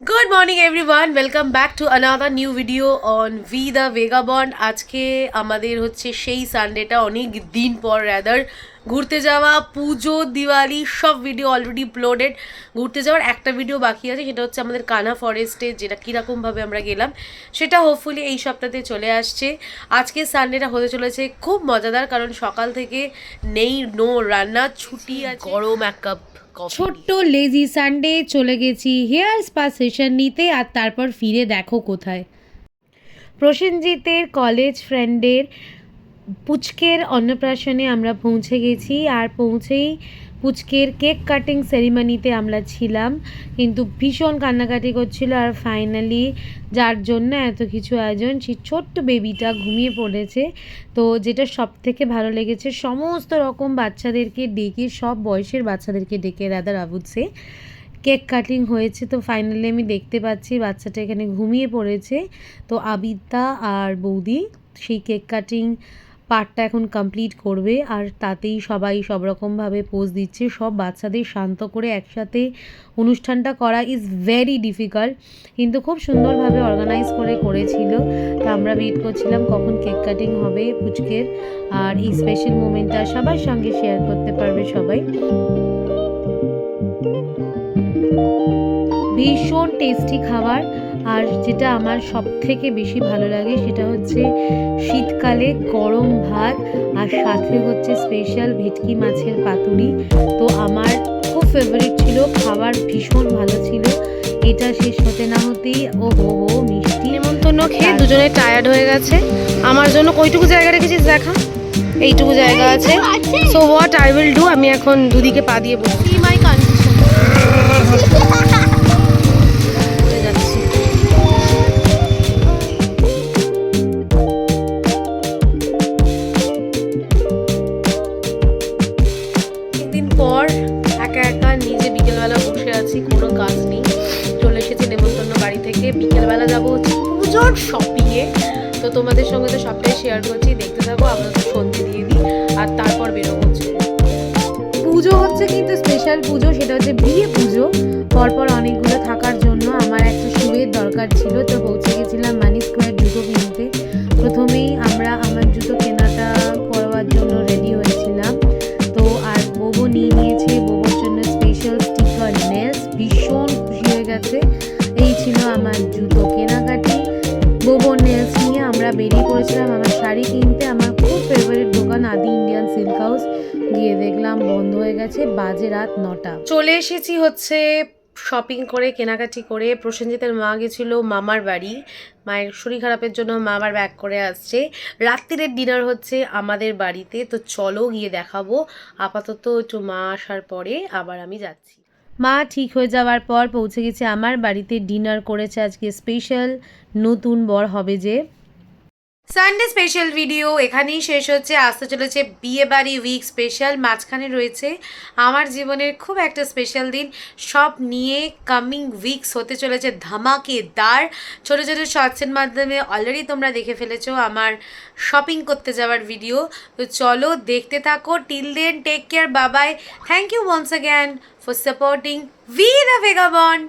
Good morning everyone welcome back to another new video on V the vagabond আজকে আমাদের হচ্ছে সেই সানডেটা অনেক দিন পর র্যাদার ঘুরতে যাওয়া, পুজো, দিওয়ালি, সব ভিডিও অলরেডি আপলোডেড ঘুরতে যাওয়ার একটা ভিডিও বাকি আছে, সেটা হচ্ছে আমাদের কানা ফরেস্টে যেটা কীরকমভাবে আমরা গেলাম, সেটা হোপফুলি এই সপ্তাহে চলে আসছে। আজকে সানডেটা হতে চলেছে খুব মজাদার, কারণ সকাল থেকে নেই নো রান্না, ছুটি আছে। গরম এক কাপ ছোট্ট লেজি সানডে চলে গেছি। হেয়ার স্পা সেশন নিতে আর তারপর ফিরে দেখো কোথায়। প্রসেনজিতের কলেজ ফ্রেন্ডের পুচকের অন্নপ্রাশনে আমরা পৌঁছে গেছি। আর পৌঁছেই পুচকের কেক কাটিং সেরিমনিতে আমরা ছিলাম, কিন্তু ভীষণ কান্নাকাটি করছিল আর ফাইনালি যার জন্য এত কিছু আয়োজন সেই ছোট্ট বেবিটা ঘুমিয়ে পড়েছে। তো যেটা সব থেকে ভালো লেগেছে, সমস্ত রকম বাচ্চাদেরকে ডেকে, সব বয়সের বাচ্চাদেরকে ডেকে রাদার আবুদসে কেক কাটিং হয়েছে, তো ফাইনালি আমি দেখতে পাচ্ছি বাচ্চাটা এখানে ঘুমিয়ে পড়েছে। তো আবিদ্যা আর বৌদি, সেই কেক কাটিং পার্টটা এখন কমপ্লিট করবে আর তাতেই সবাই সব রকমভাবে পোজ দিচ্ছে। সব বাচ্চাদের শান্ত করে একসাথে অনুষ্ঠানটা করা ইজ ভেরি ডিফিকাল্ট কিন্তু খুব সুন্দরভাবে অর্গানাইজ করে করেছিল। তা আমরা ওয়েট করছিলাম কখন কেক কাটিং হবে পুচকের। আর এই স্পেশাল মোমেন্টটা সবার সঙ্গে শেয়ার করতে পারবে সবাই। ভীষণ টেস্টি খাবার। আর যেটা আমার সব থেকে বেশি ভালো লাগে সেটা হচ্ছে শীতকালে গরম ভাত আর সাথে হচ্ছে স্পেশাল ভেটকি মাছের পাতুরি। তো আমার খুব ফেভারিট ছিল খাবার ভীষণ ভালো ছিল। এটা শেষ হতে না হতেই ও হো হো মিষ্টি। নেমন্তন্ন খেয়ে দুজনে টায়ার্ড হয়ে গেছে। আমার জন্য কইটুকু জায়গা রেখেছিস দেখা? এইটুকু জায়গা আছে। So what I will do আমি এখন দুদিকে পা দিয়ে বসি মাই কনফিউশন বসে আছি, কোনো কাজ নেই। চলে এসেছি নেমন্তন্ন বাড়ি থেকে। বিকেলবেলা যাব হচ্ছে পুজোর শপিংয়ে তো তোমাদের সঙ্গে তো সবটাই শেয়ার করছি। দেখতে থাকো, আমরা তো সন্ধে দিয়ে দিই, আর তারপর বেরোবো পুজো হচ্ছে কিন্তু স্পেশাল পুজো, সেটা হচ্ছে বিয়ে পুজো। পরপর অনেকগুলো আমরা বেরিয়ে পড়েছিলাম আমার শাড়ি কিনতে। আমার খুব ফেভারিট দোকান আদি ইন্ডিয়ান সিল্ক হাউস গিয়ে দেখলাম বন্ধ হয়ে গেছে, বাজে রাত নটা। চলে এসেছি হচ্ছে শপিং করে, কেনাকাটি করে। প্রসেনজিতের মা গেছিল মামার বাড়ি। মায়ের শরীর খারাপের জন্য মা আবার ব্যাক করে আসছে। রাত্রিরের ডিনার হচ্ছে আমাদের বাড়িতে। তো চলো গিয়ে দেখাবো। আপাতত একটু মা আসার পরে আবার আমি যাচ্ছি। মা ঠিক হয়ে যাওয়ার পর পৌঁছে গেছে আমার বাড়িতে। ডিনার করেছে আজকে স্পেশাল নতুন বর হবে যে। সানডে স্পেশাল ভিডিও এখানেই শেষ হচ্ছে। আসতে চলেছে বিয়ে বাড়ি উইক স্পেশাল মাঝখানে রয়েছে আমার জীবনের খুব একটা স্পেশাল দিন। সব নিয়ে কামিং উইকস হতে চলেছে ধামাকেদার। ছোটো ছোটো শর্টসের মাধ্যমে অলরেডি তোমরা দেখে ফেলেছো আমার শপিং করতে যাওয়ার ভিডিও তো চলো দেখতে থাকো। Till then take care bye bye thank you once again for supporting V the vagabond